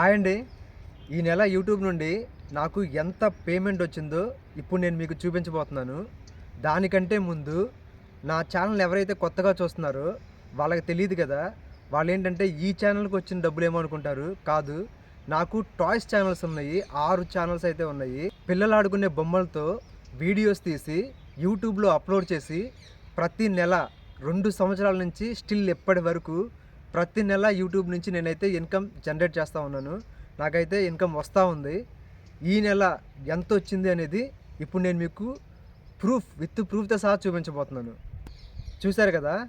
Hi అండి. ఈ నెల యూట్యూబ్ నుండి నాకు ఎంత పేమెంట్ వచ్చిందో ఇప్పుడు నేను మీకు చూపించబోతున్నాను. దానికంటే ముందు నా ఛానల్ ఎవరైతే కొత్తగా చూస్తున్నారో వాళ్ళకి తెలియదు కదా వాళ్ళు ఏంటంటే ఈ ఛానల్కి వచ్చిన డబ్బులు ఏమో అనుకుంటారు. కాదు నాకు టాయ్స్ ఛానల్స్ ఉన్నాయి ఆరు ఛానల్స్ అయితే ఉన్నాయి. పిల్లలు ఆడుకునే బొమ్మలతో వీడియోస్ తీసి యూట్యూబ్లో అప్లోడ్ చేసి ప్రతి నెల రెండు సంవత్సరాల నుంచి స్టిల్ ఎప్పటి వరకు ప్రతి నెల యూట్యూబ్ నుంచి నేనైతే ఇన్కమ్ జనరేట్ చేస్తూ ఉన్నాను. నాకైతే ఇన్కమ్ వస్తూ ఉంది. ఈ నెల ఎంత వచ్చింది అనేది ఇప్పుడు నేను మీకు ప్రూఫ్ విత్ ప్రూఫ్తో సహా చూపించబోతున్నాను. చూశారు కదా?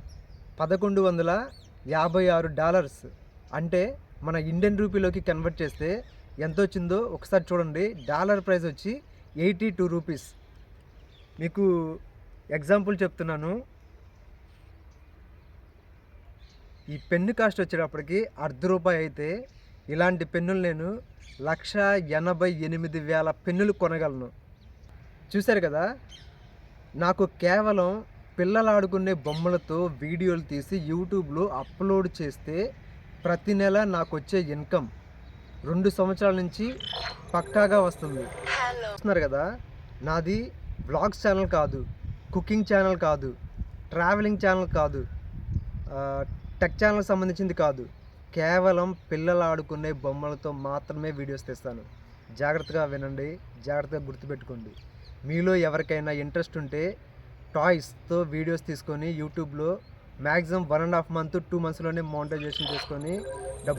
పదకొండు వందల యాభై ఆరు డాలర్స్. అంటే మన ఇండియన్ రూపీలోకి కన్వర్ట్ చేస్తే ఎంత వచ్చిందో ఒకసారి చూడండి. డాలర్ ప్రైస్ వచ్చి ఎయిటీ టూ రూపీస్. మీకు ఎగ్జాంపుల్ చెప్తున్నాను. ఈ పెన్ను కాస్ట్ వచ్చేటప్పటికి అర్ధ రూపాయి అయితే ఇలాంటి పెన్నులు నేను లక్ష ఎనభై ఎనిమిది వేల పెన్నులు కొనగలను. చూశారు కదా? నాకు కేవలం పిల్లలు ఆడుకునే బొమ్మలతో వీడియోలు తీసి యూట్యూబ్లో అప్లోడ్ చేస్తే ప్రతి నెల నాకు వచ్చే ఇన్కమ్ రెండు సంవత్సరాల నుంచి పక్కాగా వస్తుంది. చూస్తున్నారు కదా? నాది బ్లాగ్స్ ఛానల్ కాదు కుకింగ్ ఛానల్ కాదు ట్రావెలింగ్ ఛానల్ కాదు. టెక్ ఛానల్ సంబంధించింది కాదు. కేవలం పిల్లలు ఆడుకునే బొమ్మలతో మాత్రమే వీడియోస్ తెస్తాను. జాగ్రత్తగా వినండి జాగ్రత్తగా గుర్తుపెట్టుకోండి. మీలో ఎవరికైనా ఇంట్రెస్ట్ ఉంటే టాయ్స్తో వీడియోస్ తీసుకొని యూట్యూబ్లో maximum one and half month two మంత్స్లోనే monetisation చేసుకొని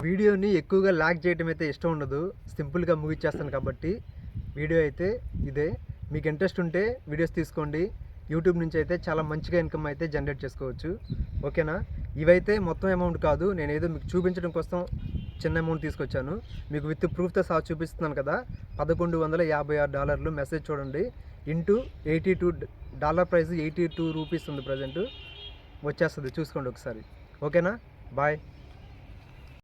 వీడియోని ఎక్కువగా లాక్ చేయడం అయితే ఇష్టం ఉండదు. సింపుల్గా ముగిచ్చేస్తాను కాబట్టి వీడియో అయితే ఇదే. మీకు ఇంట్రెస్ట్ ఉంటే వీడియోస్ తీసుకోండి. యూట్యూబ్ నుంచి అయితే చాలా మంచిగా ఇన్కమ్ అయితే జనరేట్ చేసుకోవచ్చు. ఓకేనా? ఇవైతే మొత్తం అమౌంట్ కాదు. నేను ఏదో మీకు చూపించడం కోసం చిన్న అమౌంట్ తీసుకొచ్చాను. మీకు విత్ ప్రూఫ్తో సహా చూపిస్తున్నాను కదా. పదకొండు వందల యాభై ఆరు డాలర్లు మెసేజ్ చూడండి. Into eighty two dollar price eighty two rupees ఉంది ప్రజెంట్. వచ్చేస్తుంది. చూసుకోండి ఒకసారి. ఓకేనా? బాయ్.